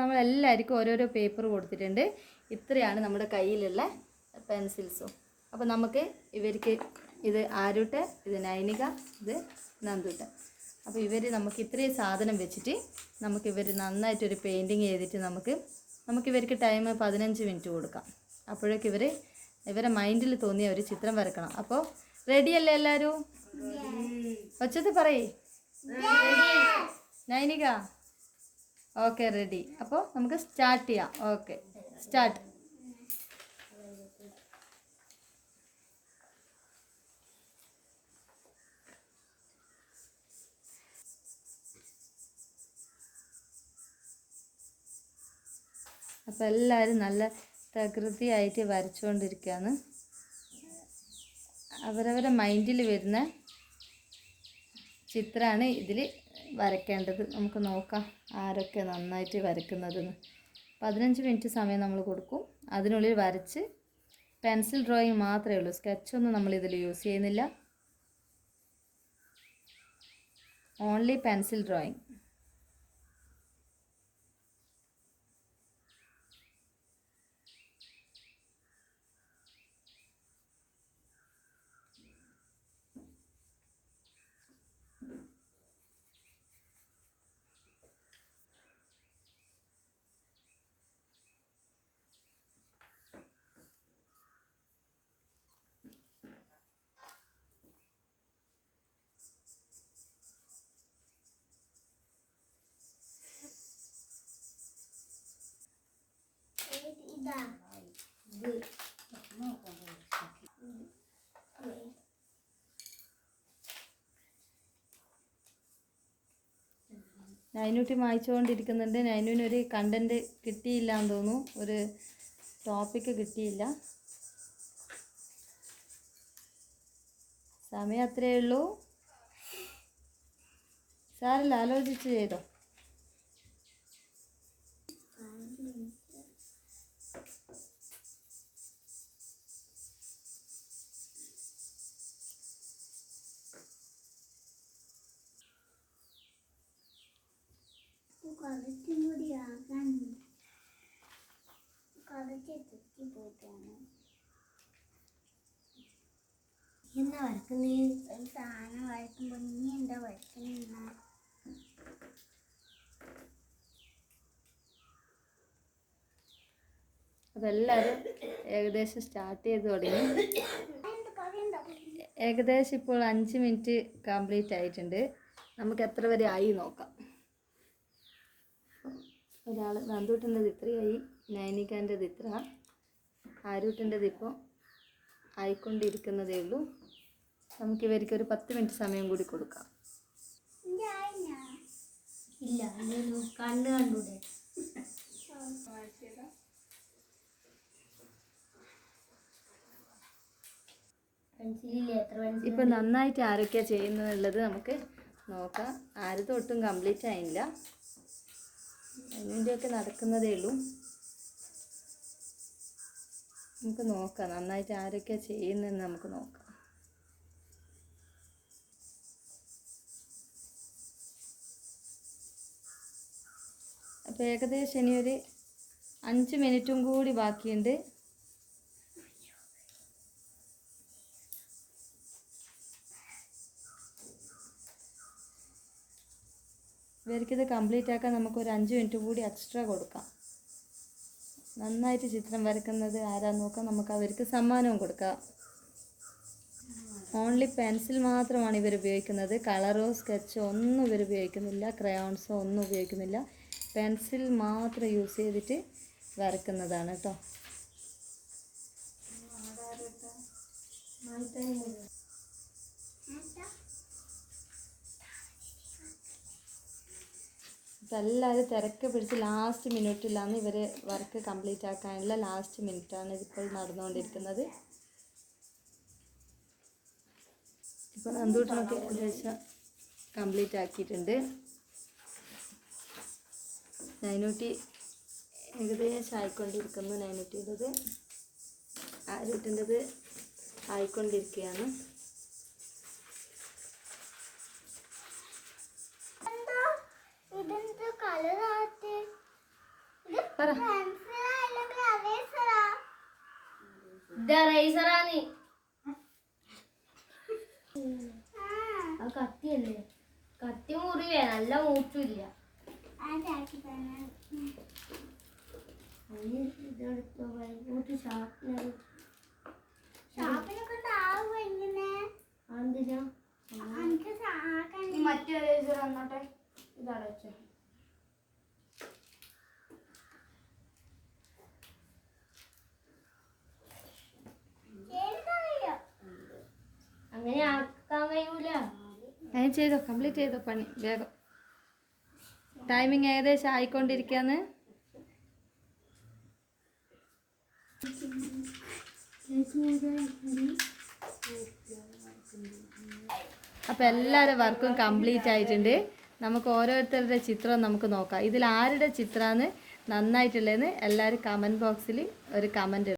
നമ്മൾ എല്ലാവർക്കും ഓരോരോ പേപ്പർ കൊടുത്തിട്ടുണ്ട്. ഇത്രയാണ് നമ്മുടെ കയ്യിലുള്ള പെൻസിൽസും. അപ്പോൾ നമുക്ക് ഇവർക്ക് ഇത് ആരുട്ട് ഇത് നൈനിക ഇത് നന്ദുട്ട്. അപ്പോൾ ഇവർ നമുക്ക് ഇത്രയും സാധനം വെച്ചിട്ട് നമുക്ക് ഇവർ നന്നായിട്ടൊരു പെയിന്റിങ് ചെയ്തിട്ട് നമുക്ക് നമുക്ക് ഇവർക്ക് ടൈം പതിനഞ്ച് മിനിറ്റ് കൊടുക്കാം. അപ്പോഴേക്ക് ഇവർ ഇവരെ മൈൻഡിൽ തോന്നിയ ഒരു ചിത്രം വരക്കണം. അപ്പോൾ റെഡിയല്ലേ എല്ലാവരും ഒച്ചത്തിൽ പറയേ. നൈനിക. ഓക്കെ റെഡി അപ്പോൾ നമുക്ക് സ്റ്റാർട്ട് ചെയ്യാം. ഓക്കെ സ്റ്റാർട്ട് അപ്പോൾ എല്ലാവരും നല്ല പ്രകൃതിയായിട്ട് വരച്ചുകൊണ്ടിരിക്കുകയാണ്. അവരവരുടെ മൈൻഡിൽ വരുന്ന ചിത്രമാണ് ഇതിൽ വരയ്ക്കേണ്ടത് നമുക്ക് നോക്കാം ആരൊക്കെ നന്നായിട്ട് വരയ്ക്കുന്നതെന്ന്. പതിനഞ്ച് മിനിറ്റ് സമയം നമ്മൾ കൊടുക്കും. അതിനുള്ളിൽ വരച്ച് പെൻസിൽ ഡ്രോയിങ് മാത്രമേ ഉള്ളൂ. സ്കെച്ചൊന്നും നമ്മൾ ഇതിൽ യൂസ് ചെയ്യുന്നില്ല. ഓൺലി പെൻസിൽ ഡ്രോയിങ് ഇതാ നൈനൂട്ടി വായിച്ചുകൊണ്ടിരിക്കുന്നുണ്ട് നൈനുവിന് ഒരു കണ്ടന്റ് കിട്ടിയില്ല എന്ന് തോന്നുന്നു. ഒരു ടോപ്പിക്ക് കിട്ടിയില്ല. സമയം അത്രയേ ഉള്ളൂ. സാറല്ല ആലോചിച്ച് ചെയ്തോ? കുറച്ചും കൂടി ആകാൻ കുറച്ച് തെറ്റി പോയിട്ടാണ് എന്താ വരക്കുന്നേ ഒരു സാധനം വരക്കുമ്പോൾ നീ എന്താ വരക്കുന്ന അതെല്ലാവരും ഏകദേശം സ്റ്റാർട്ട് ചെയ്ത് തുടങ്ങി. ഏകദേശം ഇപ്പോൾ അഞ്ച് മിനിറ്റ് കംപ്ലീറ്റ് ആയിട്ടുണ്ട്. നമുക്ക് എത്ര വരെ ആയി നോക്കാം. ഒരാൾ നന്ദൂട്ടന്റെ ഇത്രയായി നൈനികാന്റെ ഇത്ര. ആരൂട്ടന്റെത് ഇപ്പോൾ ആയിക്കൊണ്ടിരിക്കുന്നതേ ഉള്ളൂ. നമുക്ക് ഇവർക്ക് ഒരു പത്ത് മിനിറ്റ് സമയം കൂടി കൊടുക്കാം. ഇല്ല കണ്ണ് കണ്ടൂടെ? ഇപ്പം നന്നായിട്ട് ആരൊക്കെയാണ് ചെയ്യുന്നതെന്നുള്ളത് നമുക്ക് നോക്കാം. ആരതും ഒട്ടും കംപ്ലീറ്റ് ആയില്ല. അതിന്റെയൊക്കെ നടക്കുന്നതേ ഉള്ളൂ. നമുക്ക് നോക്കാം നന്നായിട്ട് ആരൊക്കെയാണ് ചെയ്യുന്നതെന്ന് നമുക്ക് നോക്കാം. അപ്പോൾ ഏകദേശം ഇനി ഒരു അഞ്ച് മിനിറ്റും കൂടി ബാക്കിയുണ്ട്. ഇവർക്കിത് കംപ്ലീറ്റ് ആക്കാൻ നമുക്ക് ഒരു അഞ്ച് മിനിറ്റ് കൂടി എക്സ്ട്രാ കൊടുക്കാം. നന്നായിട്ട് ചിത്രം വരക്കുന്നത് ആരാ നോക്കാം. നമുക്ക് അവർക്ക് സമ്മാനവും കൊടുക്കാം. ഓൺലി പെൻസിൽ മാത്രമാണ് ഇവർ ഉപയോഗിക്കുന്നത്. കളറോ സ്കെച്ചോ ഒന്നും ഇവർ ഉപയോഗിക്കുന്നില്ല. ക്രയോൺസോ ഒന്നും ഉപയോഗിക്കുന്നില്ല. പെൻസിൽ മാത്രം യൂസ് ചെയ്തിട്ട് വരക്കുന്നതാണ് കേട്ടോ ഇപ്പം എല്ലാവരും തിരക്ക് പിടിച്ച് ലാസ്റ്റ് മിനിറ്റിലാണ് ഇവർ വർക്ക് കംപ്ലീറ്റ് ആക്കാനുള്ള ലാസ്റ്റ് മിനിറ്റാണ് ഇതിപ്പോൾ നടന്നുകൊണ്ടിരിക്കുന്നത്. ഇപ്പോൾ നന്ദൂട്ടനൊക്കെ ഏകദേശം കംപ്ലീറ്റ് ആക്കിയിട്ടുണ്ട്. നൈനൂറ്റി ഏകദേശം ആയിക്കൊണ്ടിരിക്കുന്നു നൈനൂറ്റിയുടേത് ആരൂട്ടിന്റെത് ആയിക്കൊണ്ടിരിക്കുകയാണ്. പറ. കത്തിയല്ലേ? കത്തി മുറിവേ നല്ല മൂപ്പില്ല ഇതെടുത്തോ മൂട്ട് ഷാർപ്പ്നർ ചെയ്തോ കംപ്ലീറ്റ് ചെയ്തോ പണി വേഗം. ടൈമിങ് ഏകദേശം ആയിക്കൊണ്ടിരിക്കുകയാണ് അപ്പോൾ എല്ലാവരുടെ വർക്കും കംപ്ലീറ്റ് ആയിട്ടുണ്ട്. നമുക്ക് ഓരോരുത്തരുടെ ചിത്രം നമുക്ക് നോക്കാം. ഇതിൽ ആരുടെ ചിത്രമാണ് നന്നായിട്ടുള്ളതെന്ന് എല്ലാവരും കമന്റ് ബോക്സിൽ ഒരു കമന്റ്